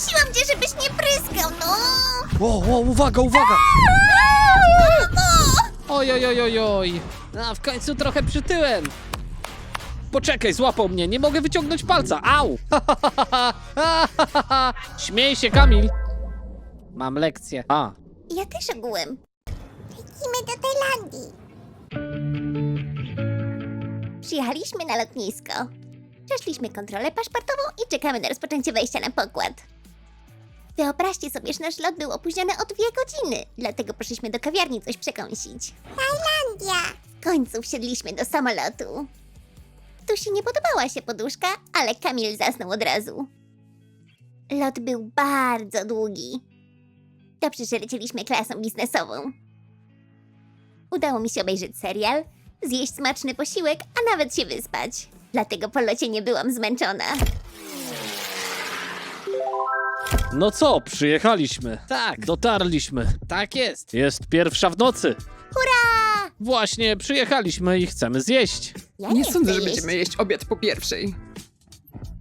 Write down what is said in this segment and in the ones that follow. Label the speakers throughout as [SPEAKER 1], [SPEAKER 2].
[SPEAKER 1] prosiłam cię, żebyś nie pryskał, no!
[SPEAKER 2] O, o, uwaga, uwaga! Oj, oj, oj, oj, oj. A w końcu trochę przytyłem. Poczekaj, złapał mnie, nie mogę wyciągnąć palca. Au! Śmiej się, Kamil. Mam lekcję. A,
[SPEAKER 1] Ja też ogółem. Lecimy do Tajlandii. Przyjechaliśmy na lotnisko. Przeszliśmy kontrolę paszportową i czekamy na rozpoczęcie wejścia na pokład. Wyobraźcie sobie, że nasz lot był opóźniony o dwie godziny, dlatego poszliśmy do kawiarni coś przekąsić. Tajlandia! W końcu wsiedliśmy do samolotu. Tu się nie podobała się poduszka, ale Kamil zasnął od razu. Lot był bardzo długi. Dobrze, że lecieliśmy klasą biznesową. Udało mi się obejrzeć serial, zjeść smaczny posiłek, a nawet się wyspać. Dlatego po locie nie byłam zmęczona.
[SPEAKER 2] No co, przyjechaliśmy. Tak, dotarliśmy. Tak jest. Jest pierwsza w nocy.
[SPEAKER 1] Hurra!
[SPEAKER 2] Właśnie przyjechaliśmy i chcemy zjeść.
[SPEAKER 1] Ja
[SPEAKER 3] Nie
[SPEAKER 1] chcę
[SPEAKER 3] sądzę, że będziemy jeść obiad po pierwszej.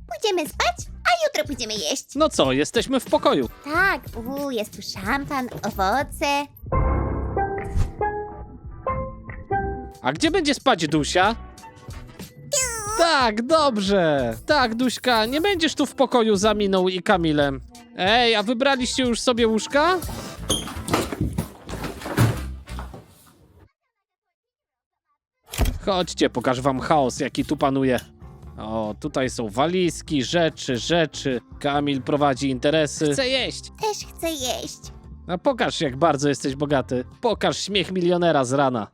[SPEAKER 1] Pójdziemy spać, a jutro pójdziemy jeść.
[SPEAKER 2] No co, jesteśmy w pokoju.
[SPEAKER 1] Tak, uuu, jest tu szampan, owoce.
[SPEAKER 2] A gdzie będzie spać Dusia? Tak, dobrze. Tak, Duśka, nie będziesz tu w pokoju za Miną i Kamilem. Ej, a wybraliście już sobie łóżka? Chodźcie, pokażę wam chaos, jaki tu panuje. O, tutaj są walizki, rzeczy, rzeczy. Kamil prowadzi interesy. Chcę jeść.
[SPEAKER 1] Też chcę jeść.
[SPEAKER 2] A pokaż, jak bardzo jesteś bogaty. Pokaż śmiech milionera z rana.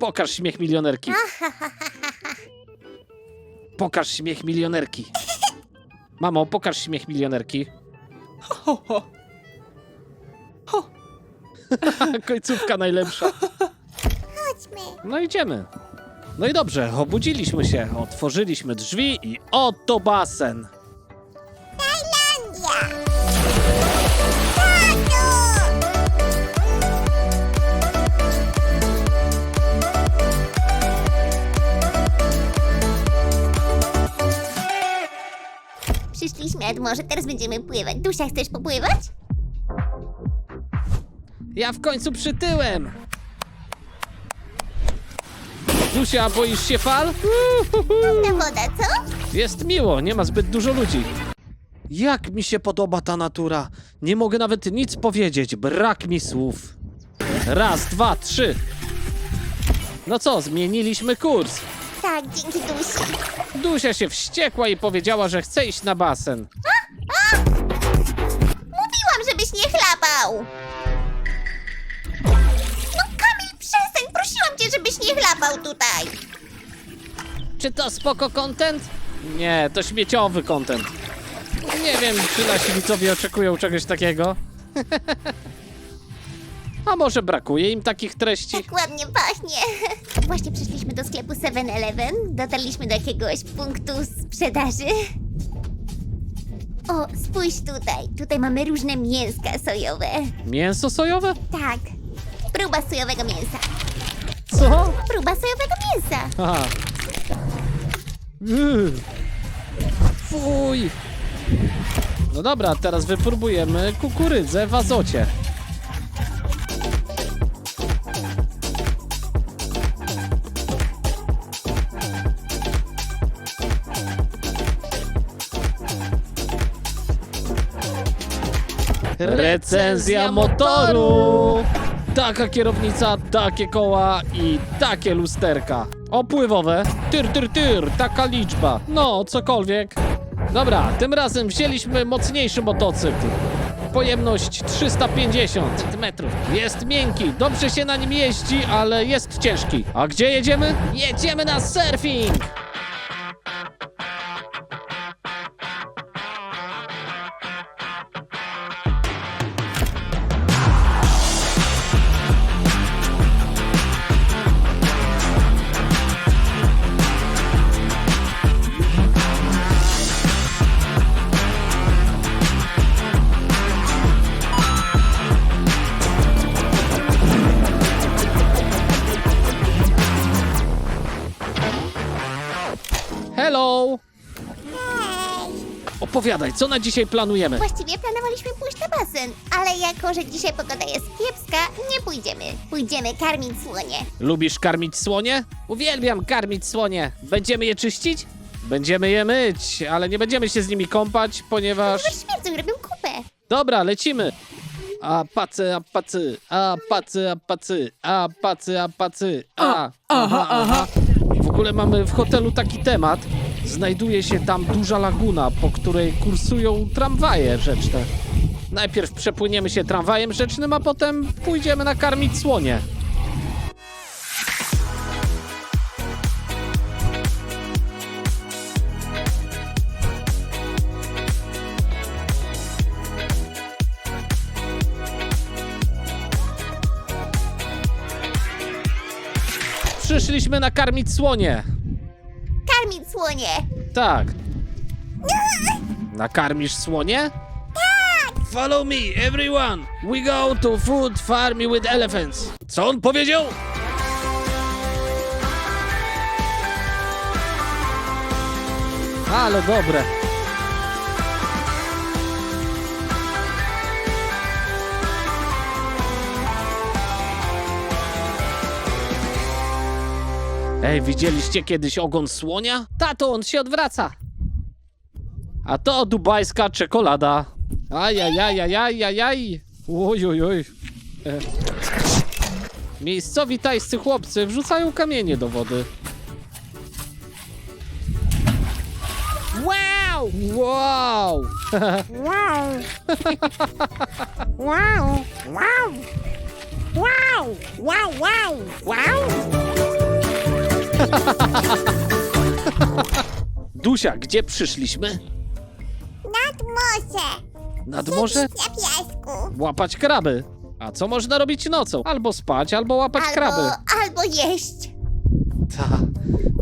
[SPEAKER 2] Pokaż śmiech milionerki. Pokaż śmiech milionerki. Mamo, pokaż śmiech milionerki.
[SPEAKER 3] Ho, ho. Ho.
[SPEAKER 2] Końcówka najlepsza.
[SPEAKER 1] Chodźmy.
[SPEAKER 2] No idziemy. No i dobrze, obudziliśmy się, otworzyliśmy drzwi i oto basen.
[SPEAKER 1] Tajlandia! Nad morze, teraz będziemy pływać. Dusia, chcesz popływać?
[SPEAKER 2] Ja w końcu przytyłem. Dusia, boisz się fal?
[SPEAKER 1] Ta woda, co?
[SPEAKER 2] Jest miło, nie ma zbyt dużo ludzi. Jak mi się podoba ta natura. Nie mogę nawet nic powiedzieć, brak mi słów. Raz, dwa, trzy. No co, zmieniliśmy kurs.
[SPEAKER 1] Tak, dzięki Dusi.
[SPEAKER 2] Dusia się wściekła i powiedziała, że chce iść na basen.
[SPEAKER 1] Mówiłam, żebyś nie chlapał! No Kamil, przestań! Prosiłam cię, żebyś nie chlapał tutaj!
[SPEAKER 2] Czy to spoko content? Nie, to śmieciowy content. Nie wiem, czy nasi widzowie oczekują czegoś takiego. A może brakuje im takich treści?
[SPEAKER 1] Tak ładnie pachnie. Właśnie przyszliśmy do sklepu 7-Eleven. Dotarliśmy do jakiegoś punktu sprzedaży. O, spójrz tutaj. Tutaj mamy różne mięska sojowe.
[SPEAKER 2] Mięso sojowe?
[SPEAKER 1] Tak. Próba sojowego mięsa.
[SPEAKER 2] Co?
[SPEAKER 1] Próba sojowego mięsa.
[SPEAKER 2] Aha. Yy. Fuj. No dobra, teraz wypróbujemy kukurydzę w azocie. Recenzja motoru! Taka kierownica, takie koła i takie lusterka. Opływowe, tyr, tyr, tyr, taka liczba. No, cokolwiek. Dobra, tym razem wzięliśmy mocniejszy motocykl. Pojemność 350 metrów. Jest miękki, dobrze się na nim jeździ, ale jest ciężki. A gdzie jedziemy? Jedziemy na surfing! Opowiadaj, co na dzisiaj planujemy?
[SPEAKER 1] Właściwie planowaliśmy pójść na basen, ale jako, że dzisiaj pogoda jest kiepska, nie pójdziemy. Pójdziemy karmić słonie.
[SPEAKER 2] Lubisz karmić słonie? Uwielbiam karmić słonie. Będziemy je czyścić? Będziemy je myć, ale nie będziemy się z nimi kąpać, ponieważ...
[SPEAKER 1] Chyba śmierdzą i robią kupę.
[SPEAKER 2] Dobra, lecimy. A pacy, a pacy, a pacy, a pacy, a pacy, a pacy, a.
[SPEAKER 3] aha, aha.
[SPEAKER 2] W ogóle mamy w hotelu taki temat. Znajduje się tam duża laguna, po której kursują tramwaje rzeczne. Najpierw przepłyniemy się tramwajem rzecznym, a potem pójdziemy nakarmić słonie. Przyszliśmy nakarmić słonie.
[SPEAKER 1] Słonie.
[SPEAKER 2] Tak. Nakarmisz słonie? Tak! Follow me, everyone! We go to food farm with elephants. Co on powiedział? Ale dobre. Ej, widzieliście kiedyś ogon słonia? Tato, on się odwraca. A to dubajska czekolada. Ajajajajajajaj. Oj, oj, oj. E. Miejscowi tajscy chłopcy wrzucają kamienie do wody. Wow! Wow!
[SPEAKER 4] Wow! wow! Wow! Wow! Wow! Wow! Wow!
[SPEAKER 2] Dusia, gdzie przyszliśmy?
[SPEAKER 1] Nad morze.
[SPEAKER 2] Nad morze?
[SPEAKER 1] Na piasku.
[SPEAKER 2] Łapać kraby. A co można robić nocą? Albo spać, albo łapać kraby.
[SPEAKER 1] Albo, albo jeść.
[SPEAKER 2] Ta.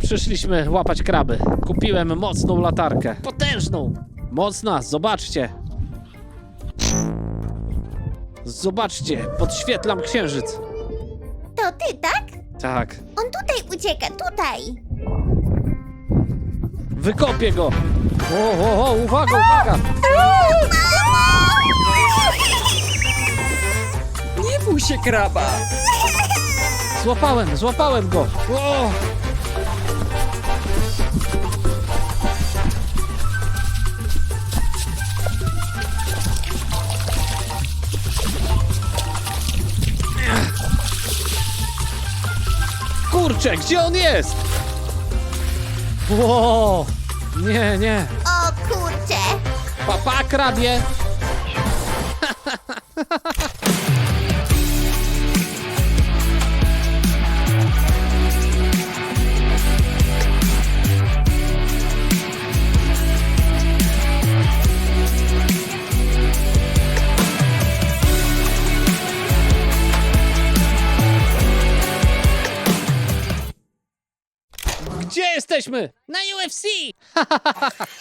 [SPEAKER 2] Przyszliśmy łapać kraby. Kupiłem mocną latarkę. Potężną. Mocna, zobaczcie. Zobaczcie, podświetlam księżyc.
[SPEAKER 1] To ty, tak?
[SPEAKER 2] Tak.
[SPEAKER 1] On tutaj ucieka, tutaj.
[SPEAKER 2] Wykopię go. O, o, o, uwaga, uwaga.
[SPEAKER 3] Nie bój się kraba.
[SPEAKER 2] Złapałem, złapałem go. O! Kurczę, gdzie on jest? Ło! Nie, nie.
[SPEAKER 1] O kurcze.
[SPEAKER 2] Papa krabie. jesteśmy? Na UFC!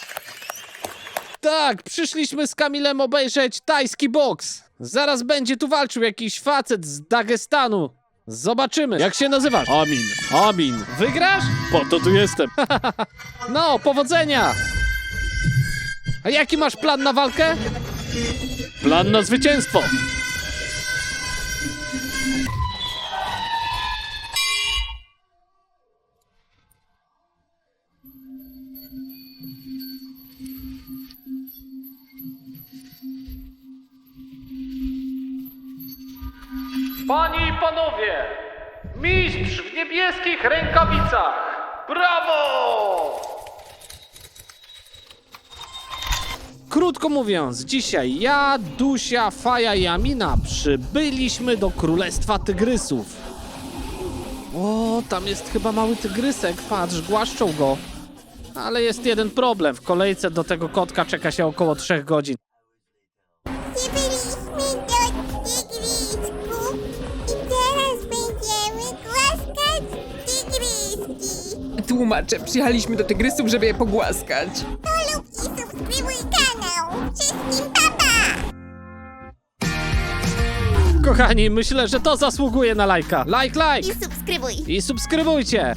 [SPEAKER 2] Tak, przyszliśmy z Kamilem obejrzeć tajski boks. Zaraz będzie tu walczył jakiś facet z Dagestanu. Zobaczymy. Jak się nazywasz? Amin. Amin. Wygrasz? Po to tu jestem. no, powodzenia. A jaki masz plan na walkę? Plan na zwycięstwo. W niebieskich rękawicach. Brawo! Krótko mówiąc, dzisiaj ja, Dusia, Faja i Amina przybyliśmy do Królestwa Tygrysów. O, tam jest chyba mały tygrysek, patrz, głaszczą go. Ale jest jeden problem, w kolejce do tego kotka czeka się około 3 godzin.
[SPEAKER 1] Przybyliśmy
[SPEAKER 3] Tłumaczę, przyjechaliśmy do tygrysów, żeby je pogłaskać.
[SPEAKER 1] To lub i subskrybuj kanał. Wszystkim papa!
[SPEAKER 2] Kochani, myślę, że to zasługuje na lajka. Like,
[SPEAKER 1] I
[SPEAKER 2] like!
[SPEAKER 1] subskrybuj.
[SPEAKER 2] I subskrybujcie!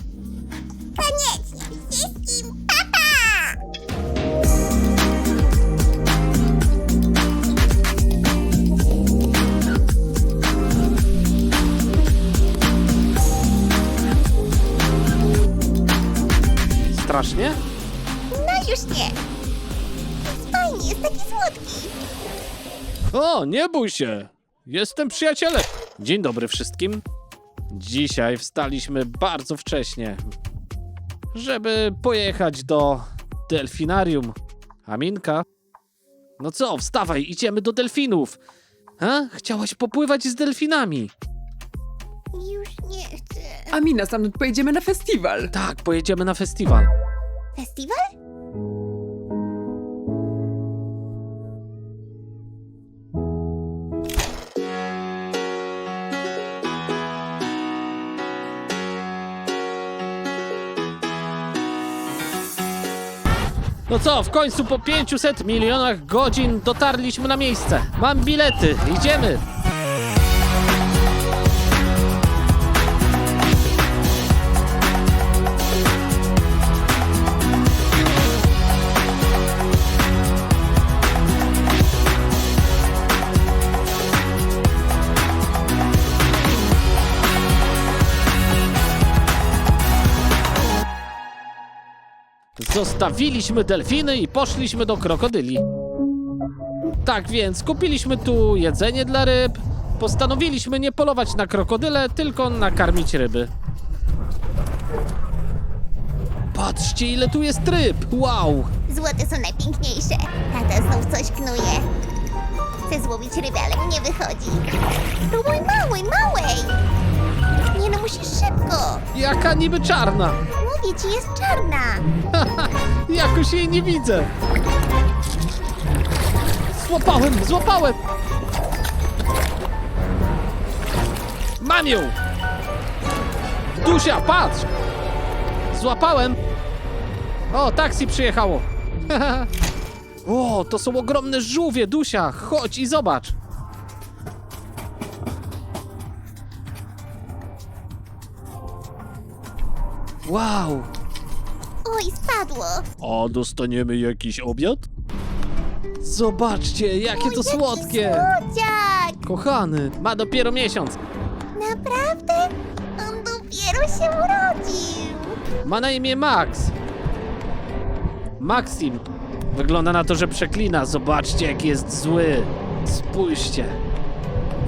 [SPEAKER 2] O, nie bój się. Jestem przyjacielem. Dzień dobry wszystkim. Dzisiaj wstaliśmy bardzo wcześnie, żeby pojechać do delfinarium. Aminka? No co, wstawaj, idziemy do delfinów. A? Chciałaś popływać z delfinami.
[SPEAKER 1] Już nie chcę.
[SPEAKER 3] Amina, stamtąd pojedziemy na festiwal.
[SPEAKER 2] Tak, pojedziemy na festiwal.
[SPEAKER 1] Festiwal?
[SPEAKER 2] No co, w końcu po 500 milionach godzin dotarliśmy na miejsce. Mam bilety, idziemy. Zostawiliśmy delfiny i poszliśmy do krokodyli. Tak więc kupiliśmy tu jedzenie dla ryb. Postanowiliśmy nie polować na krokodyle, tylko nakarmić ryby. Patrzcie, ile tu jest ryb! Wow!
[SPEAKER 1] Złote są najpiękniejsze. Tata znów coś knuje. Chcę złowić rybę, ale mi nie wychodzi. Próbuj małej, małej! Nie no, musisz szybko.
[SPEAKER 2] Jaka niby czarna!
[SPEAKER 1] Ci, jest czarna.
[SPEAKER 2] Jakoś jej nie widzę! Złapałem, złapałem! Mam ją! Dusia, patrz! Złapałem! O, taksi przyjechało! o, to są ogromne żółwie, Dusia! Chodź i zobacz! Wow!
[SPEAKER 1] Oj, spadło.
[SPEAKER 2] A dostaniemy jakiś obiad? Zobaczcie, jakie to
[SPEAKER 1] Jaki
[SPEAKER 2] słodkie!
[SPEAKER 1] Słodziak!
[SPEAKER 2] Kochany, ma dopiero miesiąc.
[SPEAKER 1] Naprawdę? On dopiero się urodził.
[SPEAKER 2] Ma na imię Max. Maxim. Wygląda na to, że przeklina. Zobaczcie, jaki jest zły. Spójrzcie.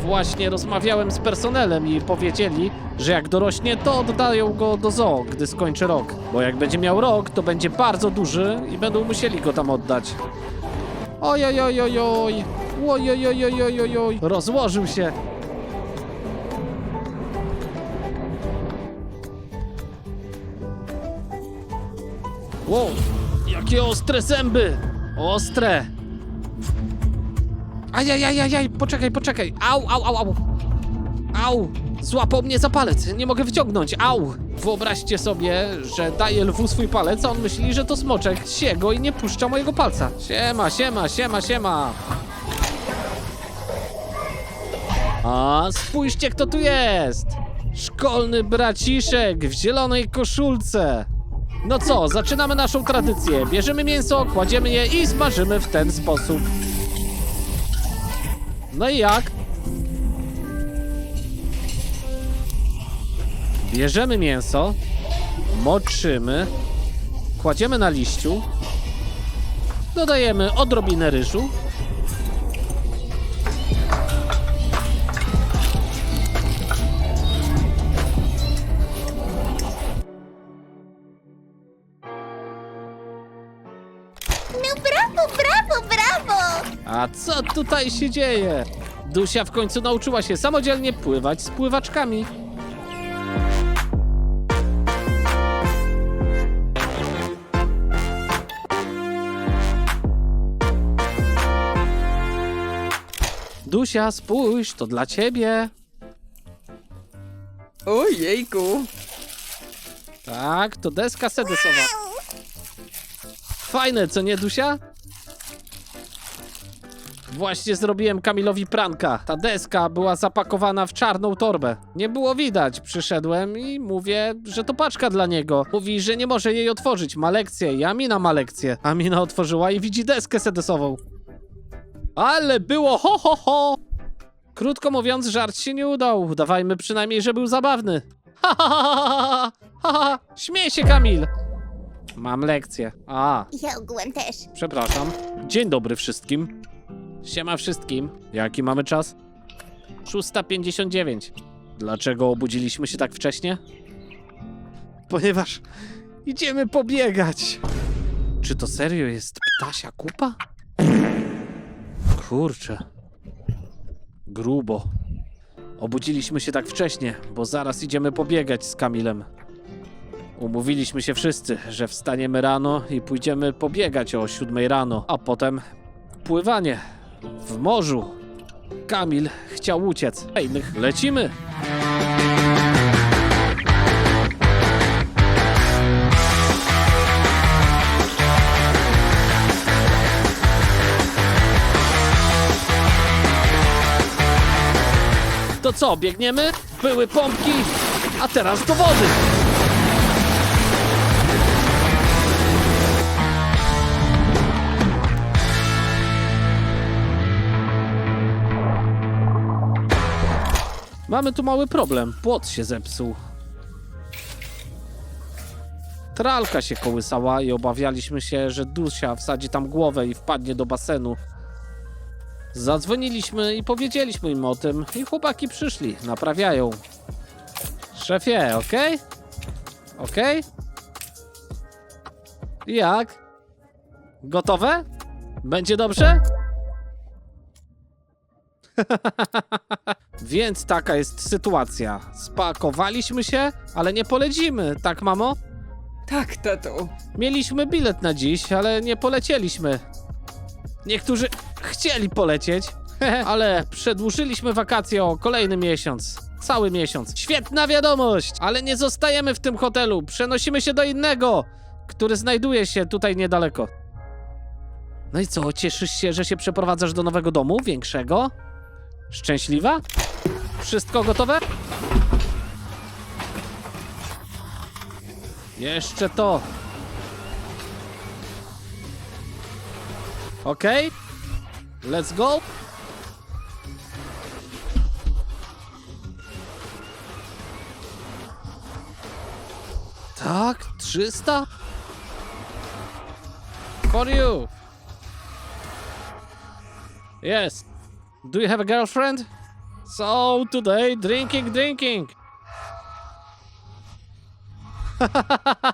[SPEAKER 2] Właśnie rozmawiałem z personelem i powiedzieli, że jak dorośnie, to oddają go do zoo, gdy skończy rok. Bo jak będzie miał rok, to będzie bardzo duży i będą musieli go tam oddać. Oj, oj. Rozłożył się. Wow, jakie ostre zęby! Ostre! Ajajajajaj, poczekaj, poczekaj. Au, au, au, au. Au, złapał mnie za palec, nie mogę wyciągnąć, au. Wyobraźcie sobie, że daję lwu swój palec, a on myśli, że to smoczek. Sie go i nie puszcza mojego palca. Siema, siema, siema, siema. A, spójrzcie, kto tu jest! Szkolny braciszek w zielonej koszulce. No co, zaczynamy naszą tradycję. Bierzemy mięso, kładziemy je i smażymy w ten sposób. No i jak? Bierzemy mięso, moczymy, kładziemy na liściu, dodajemy odrobinę ryżu, co tutaj się dzieje? Dusia w końcu nauczyła się samodzielnie pływać z pływaczkami. Dusia, spójrz, to dla ciebie.
[SPEAKER 3] Ojejku.
[SPEAKER 2] Tak, to deska sedesowa. Fajne, co nie, Dusia? Właśnie zrobiłem Kamilowi pranka. Ta deska była zapakowana w czarną torbę. Nie było widać. Przyszedłem i mówię, że to paczka dla niego. Mówi, że nie może jej otworzyć. Ma lekcję i Amina ma lekcję. Amina otworzyła i widzi deskę sedesową. Ale było ho ho ho! Krótko mówiąc, żart się nie udał. Udawajmy przynajmniej, że był zabawny. Ha ha ha ha ha ha! ha. Śmiej się, Kamil! Mam lekcję. A,
[SPEAKER 1] Ja ogółem też.
[SPEAKER 2] przepraszam. Dzień dobry wszystkim. Siema wszystkim. Jaki mamy czas? 6.59. Dlaczego obudziliśmy się tak wcześnie? Ponieważ idziemy pobiegać. Czy to serio jest ptasia kupa? Kurczę. Grubo. Obudziliśmy się tak wcześnie, bo zaraz idziemy pobiegać z Kamilem. Umówiliśmy się wszyscy, że wstaniemy rano i pójdziemy pobiegać o 7 rano, a potem pływanie w morzu. Kamil chciał uciec. Ej, lecimy! To co, biegniemy? Były pompki, a teraz do wody! Mamy tu mały problem. Płot się zepsuł. Tralka się kołysała i obawialiśmy się, że Dusia wsadzi tam głowę i wpadnie do basenu. Zadzwoniliśmy i powiedzieliśmy im o tym i chłopaki przyszli, naprawiają. Szefie, okej? Okej? Jak? Gotowe? Będzie dobrze? Więc taka jest sytuacja. Spakowaliśmy się, ale nie polecimy, tak mamo?
[SPEAKER 3] Tak, tato.
[SPEAKER 2] Mieliśmy bilet na dziś, ale nie polecieliśmy. Niektórzy chcieli polecieć, ale przedłużyliśmy wakacje o kolejny miesiąc. Cały miesiąc. Świetna wiadomość! Ale nie zostajemy w tym hotelu. Przenosimy się do innego, który znajduje się tutaj niedaleko. No i co, cieszysz się, że się przeprowadzasz do nowego domu, większego? Szczęśliwa? Wszystko gotowe? Jeszcze to. Okej. Let's go. Tak, 300? For you. Yes. Do you have a girlfriend? So today drinking, drinking.